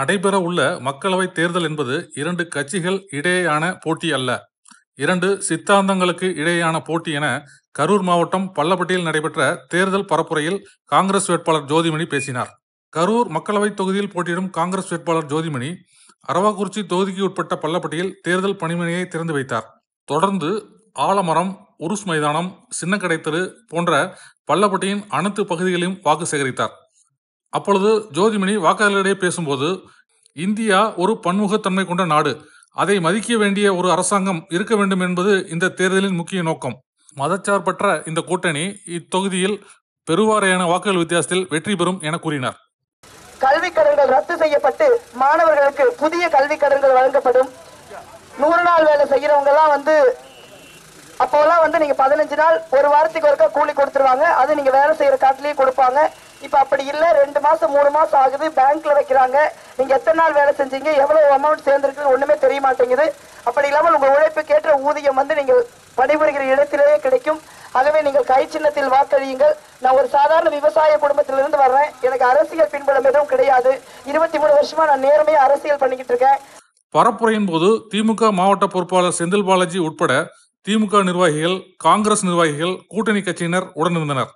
நடைபெற உள்ள மக்களவை தேர்தல் என்பது இரண்டு கட்சிகள் இடையேயான போட்டி அல்ல. இரண்டு சித்தாந்தங்களுக்கு இடையேயான போட்டி என கரூர் மாவட்டம் பள்ளப்பட்டியில் நடைபெற்ற தேர்தல் பரப்புரையில் காங்கிரஸ் வேட்பாளர் ஜோதிமணி பேசினார். கரூர் மக்களவை தொகுதியில் போட்டியிடும் காங்கிரஸ் வேட்பாளர் ஜோதிமணி அரவாக்குறிச்சி தொகுதிக்கு உட்பட்ட பள்ளப்பட்டியில் தேர்தல் பணிமனையை திறந்து வைத்தார். தொடர்ந்து ஆலமரம் உருஸ் மைதானம் சின்னக்கடைத்தரு போன்ற பள்ளப்பட்டியின் அனைத்து பகுதிகளையும் வாக்கு சேகரித்தார். அப்பொழுது ஜோதிமணி வாக்காளர்களிடையே பேசும்போது இந்தியா ஒரு பன்முகத்தன்மை கொண்ட நாடு. அதை மதிக்க வேண்டிய ஒரு அரசாங்கம் இருக்க வேண்டும் என்பது இந்த தேர்தலின் முக்கிய நோக்கம். மதச்சார்பற்ற இந்த கூட்டணி இத்தொகுதியில் பெருவாரையான வாக்குகள் வித்தியாசத்தில் வெற்றி பெறும் என கூறினார். கல்விக் கடன்கள் ரத்து செய்யப்பட்டு மாணவர்களுக்கு புதிய கல்விக் கடன்கள் வழங்கப்படும். நூறு நாள் வேலை செய்யறவங்க எல்லாம் வந்து அப்போலாம் வந்து நீங்க பதினஞ்சு நாள் ஒரு வாரத்துக்கு ஒருக்கா கூலி கொடுத்துருவாங்க. அது நீங்க வேலை செய்யற காட்டிலேயே கொடுப்பாங்க. இப்ப அப்படி இல்ல ரெண்டு மாசம் மூணு மாசம் ஆகுது பேங்க்ல வைக்கிறாங்க. நீங்க எத்தனை நாள் வேலை செஞ்சீங்க எவ்வளவு அமௌண்ட் சேர்ந்திருக்கு ஒண்ணுமே தெரிய மாட்டேங்குது. அப்படி இல்லாமல் உங்க உழைப்புக்கேற்ற ஊதியம் வந்து நீங்கள் பணிபுரிகிற இடத்திலேயே கிடைக்கும். ஆகவே நீங்கள் கை சின்னத்தில் வாக்களியுங்கள். நான் ஒரு சாதாரண விவசாய குடும்பத்திலிருந்து வர்றேன். எனக்கு அரசியல் பின்புலம் எதுவும் கிடையாது. இருபத்தி மூணு வருஷமா நான் நேர்மையா அரசியல் பண்ணிக்கிட்டு இருக்கேன். பரப்புரையின் போது திமுக மாவட்ட பொறுப்பாளர் செந்தில் பாலாஜி உட்பட திமுக நிர்வாகிகள் காங்கிரஸ் நிர்வாகிகள் கூட்டணி கட்சியினர் உடனிருந்தனர்.